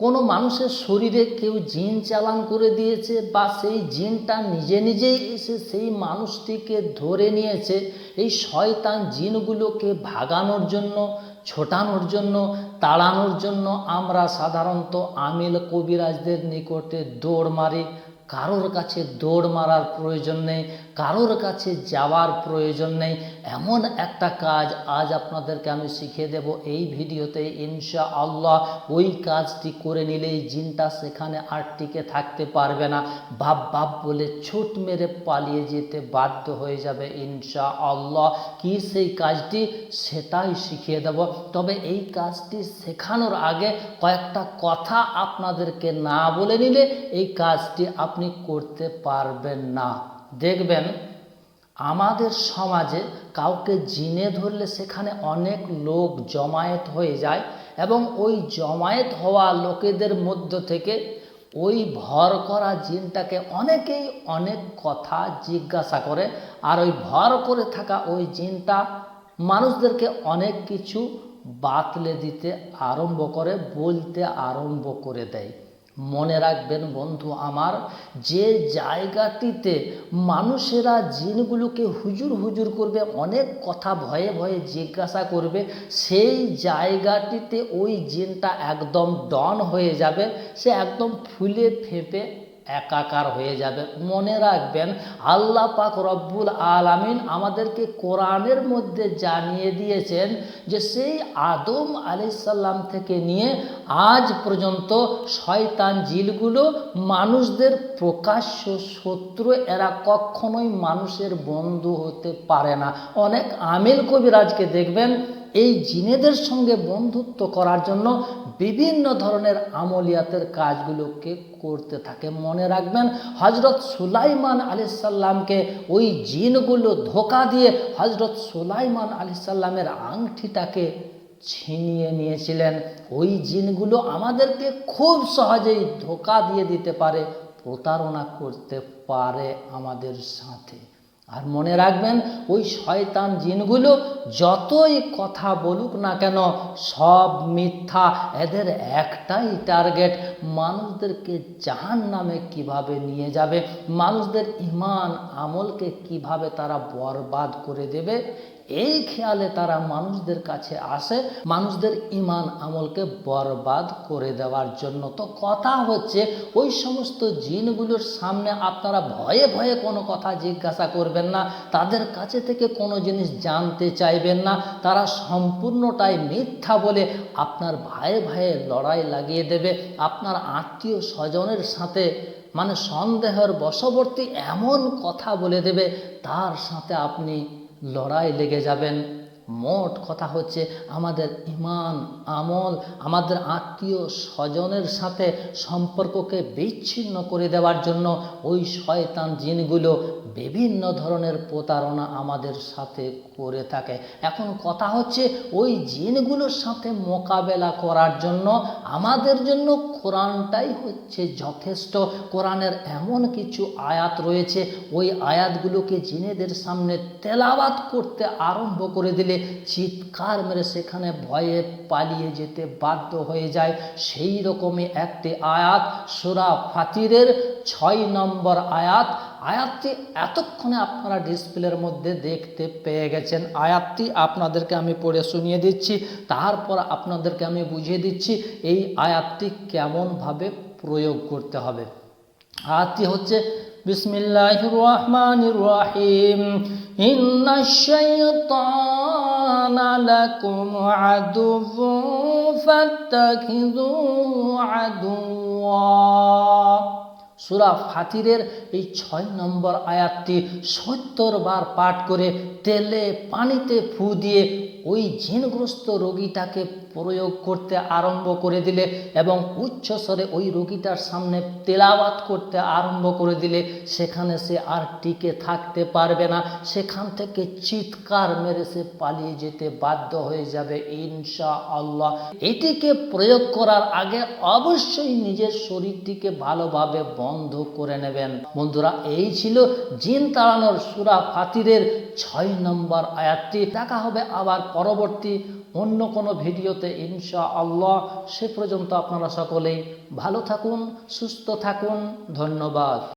কোনো মানুষের শরীরে কেউ জিন চালান করে দিয়েছে বা সেই জিনটা নিজে নিজেই এসে সেই মানুষটিকে ধরে নিয়েছে, এই শয়তান জিনগুলোকে ভাগানোর জন্য, ছোটানোর জন্য, তাড়ানোর জন্য আমরা সাধারণত আমিল কবিরাজদের নিকটে দৌড় মারি। কারোর কাছে দৌড় মারার প্রয়োজন নেই, কারোর কাছে যাওয়ার প্রয়োজন নেই। এমন একটা কাজ আজ আপনাদেরকে আমি শিখিয়ে দেব এই ভিডিওতে ইনশা আল্লাহ ওই কাজটি করে নিলেই জিনটা সেখানে আর টিকে থাকতে পারবে না। বাপ বাপ বলে ছুট মেরে পালিয়ে যেতে বাধ্য হয়ে যাবে ইনশা আল্লাহ কি সেই কাজটি? সেটাই শিখিয়ে দেব। তবে এই কাজটি শেখানোর আগে কয়েকটা কথা আপনাদেরকে না বলে নিলে এই কাজটি আপনি করতে পারবেন না। দেখবেন, আমাদের সমাজে কাউকে জিনে ধরলে সেখানে অনেক লোক জমায়েত হয়ে যায় এবং ওই জমায়েত হওয়া লোকেদের মধ্য থেকে ওই ভর করা জিনটাকে অনেকেই অনেক কথা জিজ্ঞাসা করে আর ওই ভর করে থাকা ওই জিনটা মানুষদেরকে অনেক কিছু বাতলে দিতে আরম্ভ করে, বলতে আরম্ভ করে দেয়। মনে রাখবেন বন্ধু আমার, যে জায়গাটিতে মানুষেরা জিনগুলোকে হুজুর হুজুর করবে, অনেক কথা ভয়ে ভয়ে জিজ্ঞাসা করবে, সেই জায়গাটিতে ওই জিনটা একদম ডন হয়ে যাবে, সে একদম ফুলে ফেপে একাকার হয়ে যাবে। মনে রাখবেন, আল্লাহ পাক রব্বুল আলামিন আমাদেরকে কোরআনের মধ্যে জানিয়ে দিয়েছেন যে, সেই আদম আলাইসাল্লাম থেকে নিয়ে আজ পর্যন্ত শয়তান জিলগুলো মানুষদের প্রকাশ্য শত্রু, এরা কখনোই মানুষের বন্ধু হতে পারে না। অনেক আমিল কবিরাজকে দেখবেন, এই জিনেদের সঙ্গে বন্ধুত্ব করার জন্য বিভিন্ন ধরনের আমলিয়াতের কাজগুলোকে করতে থাকে। মনে রাখবেন হজরত সুলাইমান আলি সাল্লামকে ওই জিনগুলো ধোকা দিয়ে হজরত সুলাইমান আলি সাল্লামের আংটিটাকে ছিনিয়ে নিয়েছিলেন। ওই জিনগুলো আমাদেরকে খুব সহজেই ধোকা দিয়ে দিতে পারে, প্রতারণা করতে পারে আমাদের সাথে। আর মনে রাখবেন, ওই শয়তান জিনগুলো যতই কথা বলুক না কেন, সব মিথ্যা। এদের একটাই টার্গেট, মানুষদেরকে জাহান নামে কীভাবে নিয়ে যাবে? মানুষদের ইমান আমলকে কীভাবে তারা বরবাদ করে দেবে? এই খেয়ালে তারা মানুষদের কাছে আসে, মানুষদের ইমান আমলকে বরবাদ করে দেওয়ার জন্য। তো কথা হচ্ছে, ওই সমস্ত জিনগুলোর সামনে আপনারা ভয়ে ভয়ে কোনো কথা জিজ্ঞাসা করবেন না, তাদের কাছে থেকে কোনো জিনিস জানতে চাইবেন না, তারা সম্পূর্ণটাই মিথ্যা বলে আপনার ভাইয়ে ভাইয়ে লড়াই লাগিয়ে দেবে। আপনার আত্মীয় স্বজনের সাথে মানে সন্দেহের বশবর্তী এমন কথা বলে দেবে, তার সাথে আপনি লড়াই লেগে যাবেন। মোট কথা হচ্ছে আমাদের ইমান, আমল, আমাদের আত্মীয় স্বজনের সাথে সম্পর্ককে বিচ্ছিন্ন করে দেওয়ার জন্য ওই শয়তান জিনগুলো বিভিন্ন ধরনের প্রতারণা আমাদের সাথে করে থাকে। এখন কথা হচ্ছে ওই জিনগুলোর সাথে মোকাবেলা করার জন্য আমাদের জন্য কোরআনটাই হচ্ছে যথেষ্ট। কোরআনের এমন কিছু আয়াত রয়েছে, ওই আয়াতগুলোকে জিনেদের সামনে তেলাওয়াত করতে আরম্ভ করে দিলে চিৎকার মেরে সেখানে ভয়ে পালিয়ে যেতে বাধ্য হয়ে যায়। সেই রকমই একটি আয়াত, সুরা ফাতিরের ছয় নম্বর আয়াত। আয়াতটি এতক্ষণে আপনারা ডিসপ্লের মধ্যে দেখতে পেয়ে গেছেন। আয়াতটি আপনাদেরকে আমি পড়ে শুনিয়ে দিচ্ছি, তারপর আপনাদেরকে আমি বুঝিয়ে দিচ্ছি এই আয়াতটি কেমনভাবে প্রয়োগ করতে হবে। আয়াতটি হচ্ছে বিসমিল্লাহ রহমান রহিম إن الشيطان لكم عدو فاتخذوه عدوا সুরা ফাতিরের এই ছয় নম্বর আয়াতটি সত্তর বার পাঠ করে তেলে পানিতে ফু দিয়ে ওই জিনগ্রস্ত রোগীটাকে প্রয়োগ করতে আরম্ভ করে দিলে এবং উচ্চস্বরে ওই রোগীটার সামনে তেলাওয়াত করতে আরম্ভ করে দিলে সেখানে সে আর টিকে থাকতে পারবে না। সেখান থেকে চিৎকার মেরে সে পালিয়ে যেতে বাধ্য হয়ে যাবে ইনশা আল্লাহ এটিকে প্রয়োগ করার আগে অবশ্যই নিজের শরীরটিকে ভালোভাবে বন্ধ করে নেবেন। বন্ধুরা, এই ছিল জিন তাড়ানোর সুরা ফাতিরের ছয় নম্বর আয়াতটি। দেখা হবে আবার পরবর্তী অন্য কোনো ভিডিওতে ইনশা আল্লাহ সে পর্যন্ত আপনারা সকলেই ভালো থাকুন, সুস্থ থাকুন। ধন্যবাদ।